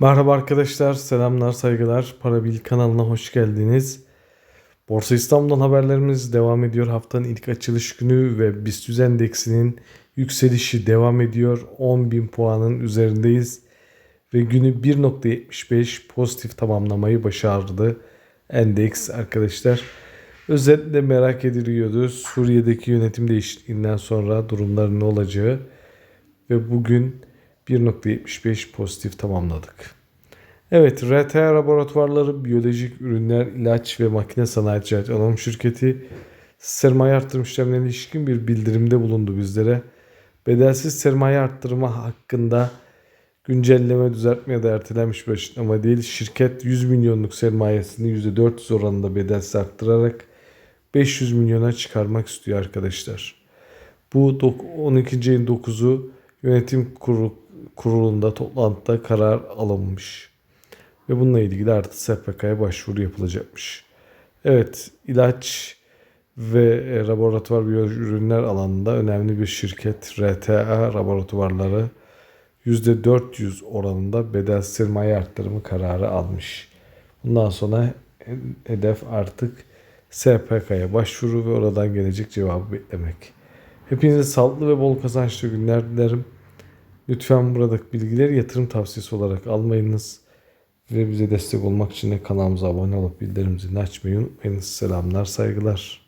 Merhaba arkadaşlar, selamlar, saygılar. Parabil kanalına hoş geldiniz. Borsa İstanbul'dan haberlerimiz devam ediyor. Haftanın ilk açılış günü ve BIST endeksinin yükselişi devam ediyor. 10.000 puanın üzerindeyiz. Ve günü 1.75 pozitif tamamlamayı başardı endeks arkadaşlar. Özetle merak ediliyordu. Suriye'deki yönetim değişikliğinden sonra durumların ne olacağı ve bugün 1.75 pozitif tamamladık. Evet, RTA Laboratuvarları Biyolojik Ürünler İlaç ve Makine Sanayi Ticaret Anonim Şirketi sermaye artırım işlemlerine ilişkin bir bildirimde bulundu bizlere. Bedelsiz sermaye arttırma hakkında güncelleme, düzeltme ya da ertelenmiş bir açıklama değil. Şirket 100 milyonluk sermayesini %400 oranında bedelsiz arttırarak 500 milyona çıkarmak istiyor arkadaşlar. Bu dok- 12. ayın 9'u yönetim kurulu, kurulunda toplantıda karar alınmış. Ve bununla ilgili artık SPK'ya başvuru yapılacakmış. Evet ilaç ve e, laboratuvar biyolojik ürünler alanında önemli bir şirket RTA laboratuvarları %400 oranında bedel sermaye arttırımı kararı almış. Bundan sonra hedef artık SPK'ya başvuru ve oradan gelecek cevabı beklemek. Hepinize sağlıklı ve bol kazançlı günler dilerim. Lütfen buradaki bilgileri yatırım tavsiyesi olarak almayınız. Ve bize destek olmak için de kanalımıza abone olup bildirim zilini açmayı unutmayınız. Selamlar, saygılar.